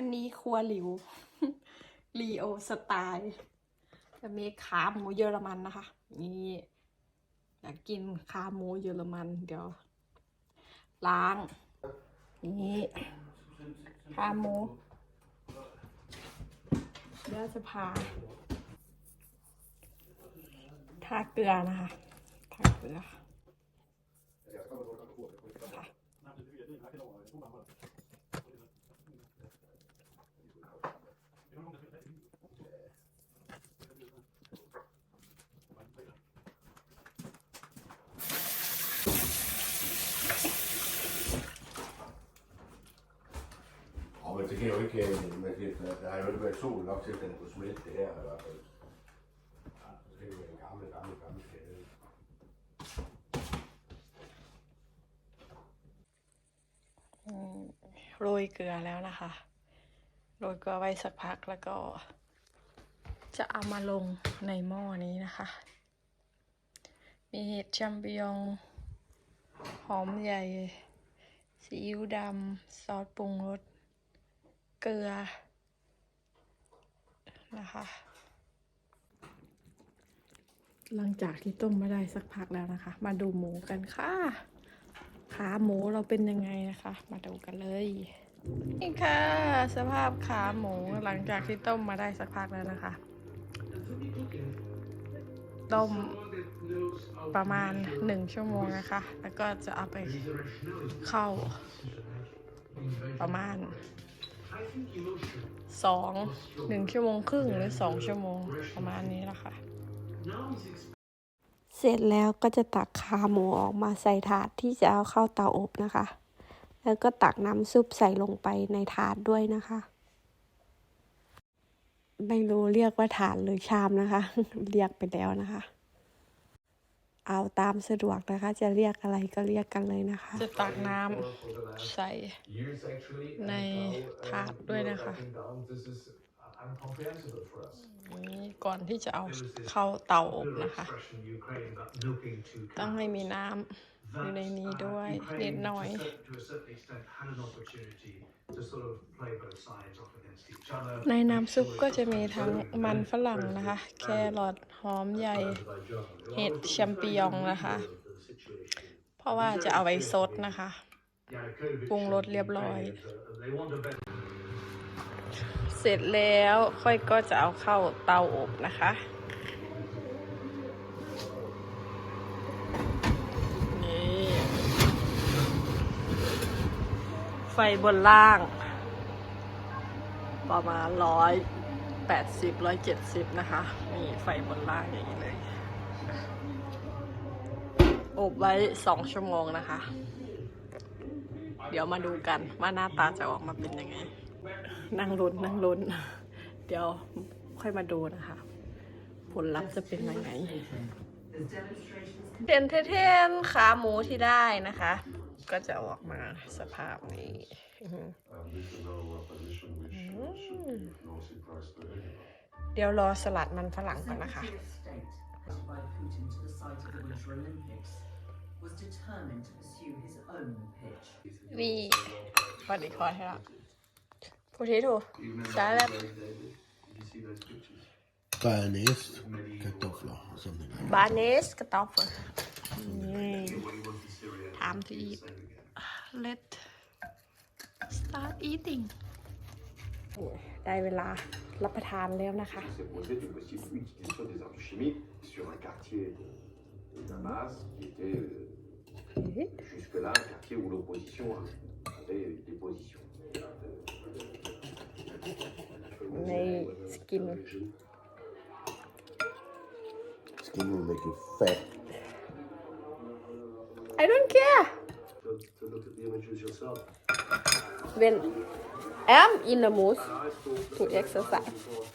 วันนี้ครัวหลิวรีโอสไตล์จะมีขาหมูเยอรมันนะคะ นี่อยากกินขาหมูเยอรมัน เดี๋ยว ล้าง นี่ขาหมูเดี๋ยวจะพาทาเกลือนะคะทาเกลือค่ะ Ja, men det kan jo ikke, man kan, der har jo ikke været sol nok til, at den kunne smitte det her i hvert fald. Det er jo en gammel, gammel, gammel skade. อืมโรยเกลือแล้วนะคะ โรยเกลือไว้สักพักแล้วก็ จะเอามาลงในหม้อนี้นะคะ มีเห็ดแชมเปิญองหอมใหญ่ซีอิ๊วดำซอสปรุงรส เกลือนะคะ หลังจากที่ต้มมาได้สักพักแล้วนะคะ มาดูหมูกันค่ะขาหมูเราเป็นยังไงนะคะ มาดูกันเลยนี่ค่ะ สภาพขาหมูหลังจากที่ต้มมาได้สักพักแล้วนะคะ ต้มประมาณหนึ่งชั่วโมงนะคะ แล้วก็จะเอาไปเข้าประมาณ สองหนึ่งชั่วโมงครึ่งหรือสองชั่วโมงประมาณนี้แหละค่ะ เสร็จแล้วก็จะตักขาหมูออกมาใส่ถาดที่จะเอาเข้าเตาอบนะคะ แล้วก็ตักน้ำซุปใส่ลงไปในถาดด้วยนะคะ ไม่รู้เรียกว่าถาดหรือชามนะคะ เรียกไปแล้วนะคะ เอาตามสะดวกนะคะ จะเรียกอะไรก็เรียกกันเลยนะคะ จะตักน้ำใส่ในถาดด้วยนะคะนี่ก่อนที่จะเอาเข้าเตาอบนะคะ ต้องให้มีน้ำ อยู่ในนี้ด้วยนิดหน่อย ในน้ำซุปก็จะมีทั้งมันฝรั่งนะคะ แครอทหอมใหญ่ เห็ดแชมปิญองนะคะ เพราะว่าจะเอาไว้ซดนะคะปรุงรสเรียบร้อย เสร็จแล้วค่อยก็จะเอาเข้าเตาอบนะคะ นี่ ไฟบนล่าง ประมาณร้อยแปดสิบร้อยเจ็ดสิบนะคะมีไฟบนล่างอย่างนี้เลย อบไว้สองชั่วโมงนะคะ เดี๋ยวมาดูกันว่าหน้าตาจะออกมาเป็นยังไง นั่งลุ้นนั่งลุ้น เดี๋ยวค่อยมาดูนะคะ ผลลัพธ์จะเป็นยังไงเด่นเท่ๆขาหมูที่ได้นะคะ ก็จะออกมาสภาพนี้อื้อหือ And this is our position, which uh, should be no surprise to anyone. เดี๋ยวรอสลัดมันฝรั่งก่อนนะคะ Secretary of State, invited by Putin to the site of the Winter Olympics, was determined to pursue his own pitch. นี่บัดดีคอร์ให้ละพูดที่ถูกสาลับ Bearnaise, kartoffler, something like บาเนสกระต๊อบนี่ time to eat let start eating ได้เวลารับประทานแล้วนะคะ s'est posé d'une possible utilisation des armes chimiques sur un quartier de, de Damas qui était euh, jusque-là un quartier où l'opposition avait des positions. ในสกิน Skin will make you fat. I don't care To, to look at the images yourself. when I'm in the mood to exercise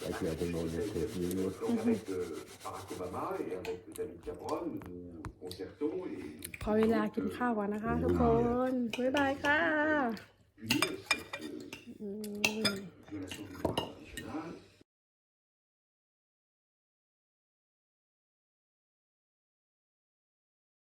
Actually, I don't know this uh, videos. Donc avec euh, Barack Obama et avec David Cameron, nous concertons et ขอเวลากินข้าวก่อนนะคะทุกคน บ๊ายบายค่ะ punir